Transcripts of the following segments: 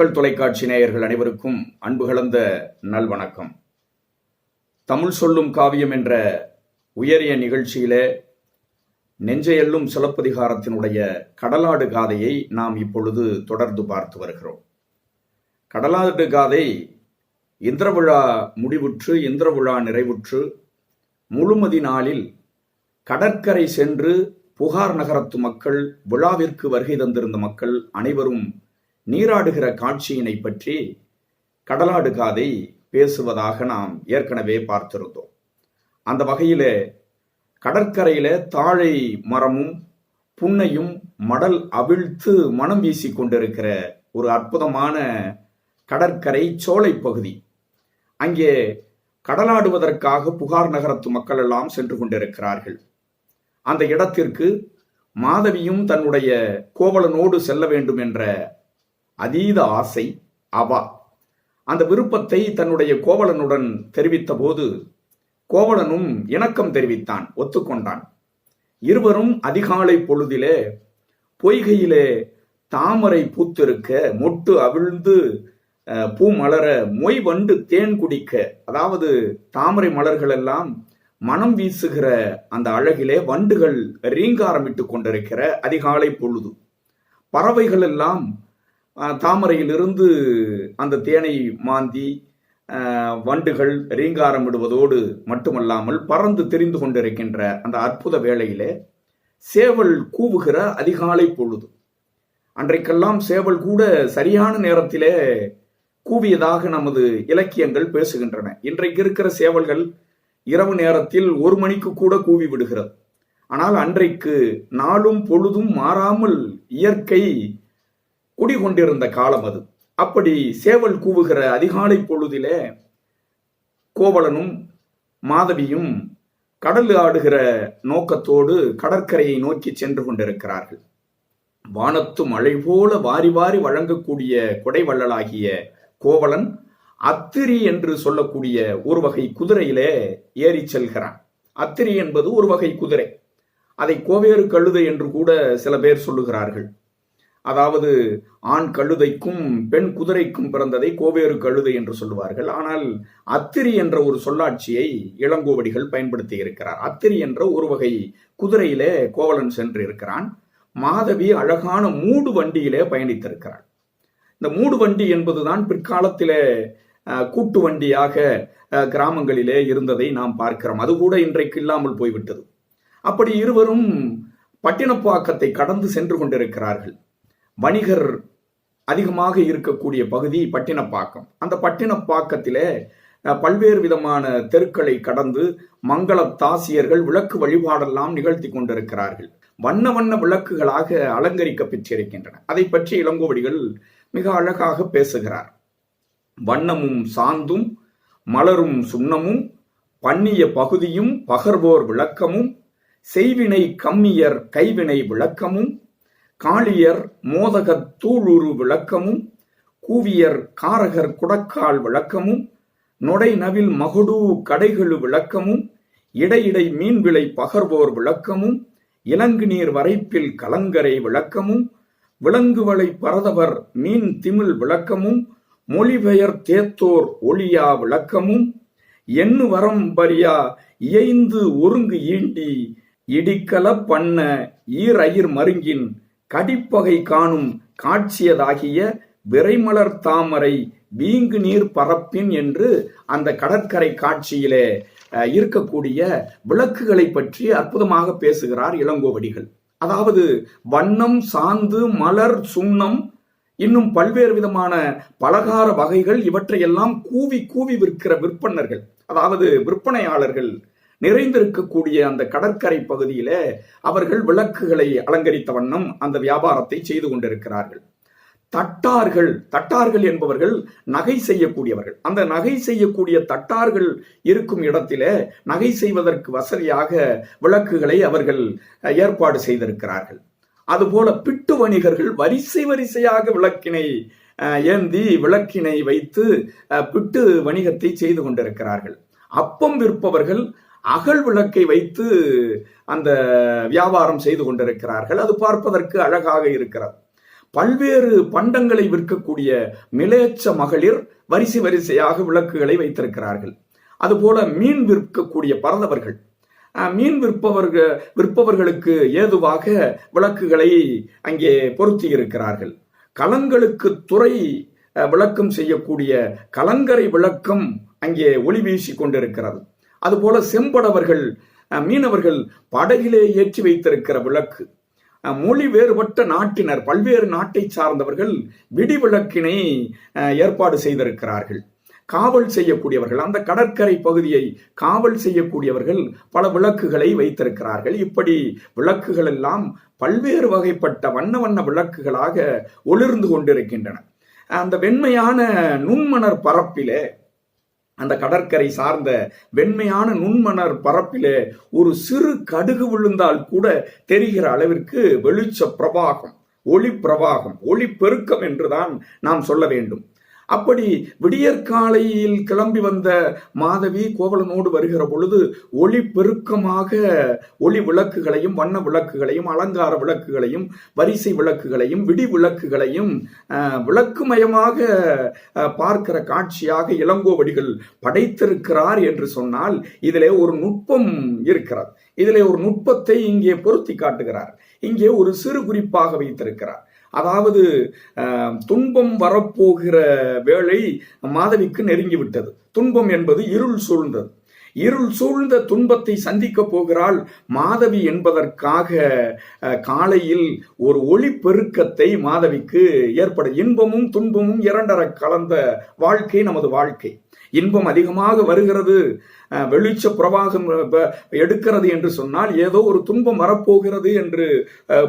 மக்கள் தொலைக்காட்சி நேயர்கள் அனைவருக்கும் அன்பு கலந்த நல்வணக்கம் தமிழ் சொல்லும் காவியம் என்ற உயரிய நிகழ்ச்சியிலே நெஞ்சையெல்லும் சிலப்பதிகாரத்தினுடைய கடலாடு காதையை நாம் இப்பொழுது தொடர்ந்து பார்த்து வருகிறோம். கடலாடு காதை இந்திரவிழா முடிவுற்று இந்திரவிழா நிறைவுற்று முழுமதி நாளில் கடற்கரை சென்று புகார் நகரத்து மக்கள் விழாவிற்கு வருகை தந்திருந்த மக்கள் அனைவரும் நீராடுகிற காட்சியினை பற்றி கடலாடு காதை பேசுவதாக நாம் ஏற்கனவே பார்த்திருந்தோம். அந்த வகையில் கடற்கரையில தாழை மரமும் புன்னையும் மடல் அவிழ்த்து மனம் வீசி கொண்டிருக்கிற ஒரு அற்புதமான கடற்கரை சோலை பகுதி. அங்கே கடலாடுவதற்காக புகார் நகரத்து மக்கள் எல்லாம் சென்று கொண்டிருக்கிறார்கள். அந்த இடத்திற்கு மாதவியும் தன்னுடைய கோவலனோடு செல்ல வேண்டும் என்ற அதீத ஆசை அவா. அந்த விருப்பத்தை தன்னுடைய கோவலனுடன் தெரிவித்த போது கோவலனும் இணக்கம் தெரிவித்தான் ஒத்துக்கொண்டான். இருவரும் அதிகாலை பொழுதிலே பொய்கையிலே தாமரை பூத்திருக்க மொட்டு அவிழ்ந்து பூ மலர மொய் வண்டு தேன் குடிக்க அதாவது தாமரை மலர்கள் எல்லாம் மனம் வீசுகிற அந்த அழகிலே வண்டுகள் ரீங்காரமிட்டு கொண்டிருக்கிற அதிகாலை பொழுது. பறவைகள் எல்லாம் தாமரையிலிருந்து அந்த தேனை மாந்தி வண்டுகள் ரீங்காரம் விடுவதோடு மட்டுமல்லாமல் பறந்து தெரிந்து கொண்டிருக்கின்ற அந்த அற்புத வேளையிலே சேவல் கூவுகிற அதிகாலை பொழுது. அன்றைக்கெல்லாம் சேவல் கூட சரியான நேரத்திலே கூவியதாக நமது இலக்கியங்கள் பேசுகின்றன. இன்றைக்கு இருக்கிற சேவல்கள் இரவு நேரத்தில் ஒரு மணிக்கு கூட கூவி விடுகிறது. ஆனால் அன்றைக்கு நாளும் பொழுதும் மாறாமல் இயற்கை குடிகொண்டிருந்த காலம் அது. அப்படி சேவல் கூவுகிற அதிகாலை பொழுதிலே கோவலனும் மாதவியும் கடல் ஆடுகிற நோக்கத்தோடு கடற்கரையை நோக்கி சென்று கொண்டிருக்கிறார்கள். வானத்து மழை போல வாரி வாரி வழங்கக்கூடிய கொடைவள்ளலாகிய கோவலன் அத்திரி என்று சொல்லக்கூடிய ஒரு வகை குதிரையிலே ஏறி செல்கிறான். அத்திரி என்பது ஒரு வகை குதிரை. அதை கோவேறு கழுதை என்று கூட சில பேர் சொல்லுகிறார்கள். அதாவது ஆண் கழுதைக்கும் பெண் குதிரைக்கும் பிறந்ததை கோவேறு கழுதை என்று சொல்லுவார்கள். ஆனால் அத்திரி என்ற ஒரு சொல்லாட்சியை இளங்கோவடிகள் பயன்படுத்தி இருக்கிறார். அத்திரி என்ற ஒரு வகை குதிரையிலே கோவலன் சென்று இருக்கிறான் மாதவி அழகான மூடு வண்டியிலே பயணித்திருக்கிறாள். இந்த மூடு வண்டி என்பதுதான் பிற்காலத்திலே கூட்டு வண்டியாக கிராமங்களிலே இருந்ததை நாம் பார்க்கிறோம். அது கூட இன்றைக்கு இல்லாமல் போய்விட்டது. அப்படி இருவரும் பட்டினப்பாக்கத்தை கடந்து சென்று கொண்டிருக்கிறார்கள். வணிகர் அதிகமாக இருக்கக்கூடிய பகுதி பட்டினப்பாக்கம். அந்த பட்டினப்பாக்கத்தில் பல்வேறு விதமான தெருக்களை கடந்து மங்கள தாசியர்கள் விளக்கு வழிபாடெல்லாம் நிகழ்த்தி கொண்டிருக்கிறார்கள். வண்ண வண்ண விளக்குகளாக அலங்கரிக்க பெற்றிருக்கின்றன அதை பற்றி இளங்கோவடிகள் மிக அழகாக பேசுகிறார். வண்ணமும் சாந்தும் மலரும் சுண்ணமும் பண்ணிய பகுதியும் பகர்வோர் விளக்கமும் செய்வினை கம்மியர் கைவினை விளக்கமும் காளியர் மோதகத் தூளுரு விளக்கமும் கூவியர் காரகர் குடக்கால் விளக்கமும் நொடை நவில் மகுடு கடைகளு விளக்கமும் இடையிடை மீன்விளை பகர்வோர் விளக்கமும் இலங்கு நீர் வரைப்பில் கலங்கரை விளக்கமும் விலங்குவளை பரதவர் மீன் திமில் விளக்கமும் மொழிபெயர் தேத்தோர் ஒளியா விளக்கமும் எண்ணு வரம் பரியா இயைந்து ஒருங்கு ஈண்டி இடிக்கல பண்ண ஈரயிர் மருங்கின் கடிப்பகை காணும் காட்சியதாகிய விரைமலர் தாமரை வீங்கு நீர் பரப்பின் என்று அந்த கடற்கரை காட்சியிலே இருக்கக்கூடிய விளக்குகளை பற்றி அற்புதமாக பேசுகிறார் இளங்கோவடிகள். அதாவது வண்ணம் சாந்து மலர் சுண்ணம் இன்னும் பல்வேறு விதமான பலகார வகைகள் இவற்றையெல்லாம் கூவி கூவி விற்கிற விற்பனர்கள். அதாவது விற்பனையாளர்கள் நிறைந்திருக்கக்கூடிய அந்த கடற்கரை பகுதியில அவர்கள் விளக்குகளை அலங்கரித்த வண்ணம் அந்த வியாபாரத்தை செய்து கொண்டிருக்கிறார்கள். தட்டார்கள் தட்டார்கள் என்பவர்கள் நகை செய்யக்கூடியவர்கள். அந்த நகை செய்யக்கூடிய தட்டார்கள் இருக்கும் இடத்திலே நகை செய்வதற்கு வசதியாக விளக்குகளை அவர்கள் அஹ், ஏற்பாடு செய்திருக்கிறார்கள். அதுபோல பிட்டு வணிகர்கள் வரிசை வரிசையாக விளக்கினை அஹ், ஏந்தி விளக்கினை வைத்து அஹ், பிட்டு வணிகத்தை செய்து கொண்டிருக்கிறார்கள். அப்பம் விற்பவர்கள் அகல் விளக்கை வைத்து அந்த வியாபாரம் செய்து கொண்டிருக்கிறார்கள். அது பார்ப்பதற்கு அழகாக இருக்கிறது. பல்வேறு பண்டங்களை விற்கக்கூடிய மிலேச்ச மகளிர் வரிசை வரிசையாக விளக்குகளை வைத்திருக்கிறார்கள். அதுபோல மீன் விற்கக்கூடிய பரதவர்கள் மீன் விற்பவர்கள் விற்பவர்களுக்கு ஏதுவாக விளக்குகளை அங்கே பொருத்தி இருக்கிறார்கள். கலங்களுக்கு துறை விளக்கம் செய்யக்கூடிய கலங்கரை விளக்கம் அங்கே ஒளி வீசி கொண்டிருக்கிறது. அதுபோல செம்படவர்கள் மீனவர்கள் படகிலே ஏற்றி வைத்திருக்கிற விளக்கு. மொழி வேறுபட்ட நாட்டினர் பல்வேறு நாட்டை சார்ந்தவர்கள் விடிவிளக்கினை ஏற்பாடு செய்திருக்கிறார்கள். காவல் செய்யக்கூடியவர்கள் அந்த கடற்கரை பகுதியை காவல் செய்யக்கூடியவர்கள் பல விளக்குகளை வைத்திருக்கிறார்கள். இப்படி விளக்குகள் எல்லாம் பல்வேறு வகைப்பட்ட வண்ண வண்ண விளக்குகளாக ஒளிர்ந்து கொண்டிருக்கின்றன. அந்த வெண்மையான நுண்மணர் பரப்பிலே அந்த கடற்கரை சார்ந்த வெண்மையான நுண்மணர் பரப்பிலே ஒரு சிறு கடுகு விழுந்தால் கூட தெரிகிற அளவிற்கு வெளிச்ச பிரபாகம் ஒளி பிரவாகம் ஒளி பெருக்கம் என்றுதான் நாம் சொல்ல வேண்டும். அப்படி விடியற்காலையில் கிளம்பி வந்த மாதவி கோவலனோடு வருகிற பொழுது ஒளி பெருக்கமாக ஒளி விளக்குகளையும் வண்ண விளக்குகளையும் அலங்கார விளக்குகளையும் வரிசை விளக்குகளையும் விடி விளக்குகளையும் அஹ், விளக்குமயமாக அஹ், பார்க்கிற காட்சியாக இளங்கோவடிகள் படைத்திருக்கிறார் என்று சொன்னால் இதிலே ஒரு நுட்பம் இருக்கிறது. இதிலே ஒரு நுட்பத்தை இங்கே பொருத்தி காட்டுகிறார். இங்கே ஒரு சிறு குறிப்பாக வைத்திருக்கிறார். அதாவது துன்பம் வரப்போகிற வேளை மாதவிக்கு நெருங்கிவிட்டது. துன்பம் என்பது இருள் சூழ்ந்தது. இருள் சூழ்ந்த துன்பத்தை சந்திக்க போகிறாள் மாதவி என்பதற்காக காலையில் ஒரு ஒளி பெருக்கத்தை மாதவிக்கு ஏற்பட இன்பமும் துன்பமும் இரண்டர கலந்த வாழ்க்கை நமது வாழ்க்கை. இன்பம் அதிகமாக வருகிறது. வெளிச்ச பிரவாகம் எடுக்கிறது என்று சொன்னால் ஏதோ ஒரு துன்பம் வரப்போகிறது என்று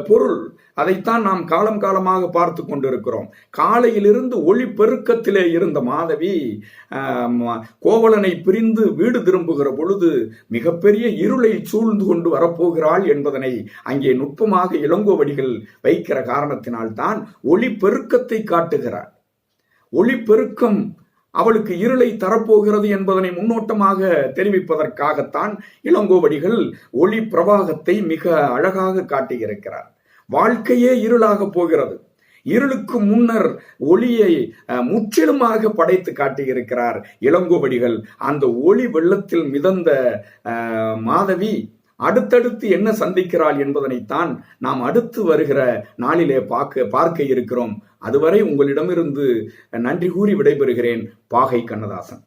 பொருள். அதைத்தான் நாம் காலம் காலமாக பார்த்து கொண்டிருக்கிறோம். காலையிலிருந்து ஒளி பெருக்கத்திலே இருந்த மாதவி கோவலனை பிரிந்து வீடு திரும்புகிற பொழுது மிகப்பெரிய இருளை சூழ்ந்து கொண்டு வரப்போகிறாள் என்பதனை அங்கே நுட்பமாக இளங்கோவடிகள் வைக்கிற காரணத்தினால்தான் ஒளி பெருக்கத்தை காட்டுகிறார் ஒளி பெருக்கம் அவளுக்கு இருளை தரப்போகிறது என்பதனை முன்னோட்டமாக தெரிவிப்பதற்காகத்தான் இளங்கோவடிகள் ஒளி பிரவாகத்தை மிக அழகாக காட்டியிருக்கிறார். வாழ்க்கையே இருளாக போகிறது. இருளுக்கு முன்னர் ஒளியை அஹ், முற்றிலுமாக படைத்து காட்டியிருக்கிறார் இளங்கோவடிகள். அந்த ஒளி வெள்ளத்தில் மிதந்த மாதவி அடுத்தடுத்து என்ன சந்திக்கிறாள் என்பதனைத்தான் நாம் அடுத்து வருகிற நாளிலே பார்க்க பார்க்க இருக்கிறோம். அதுவரை உங்களிடமிருந்து நன்றி கூறி விடைபெறுகிறேன். பாகை கண்ணதாசன்.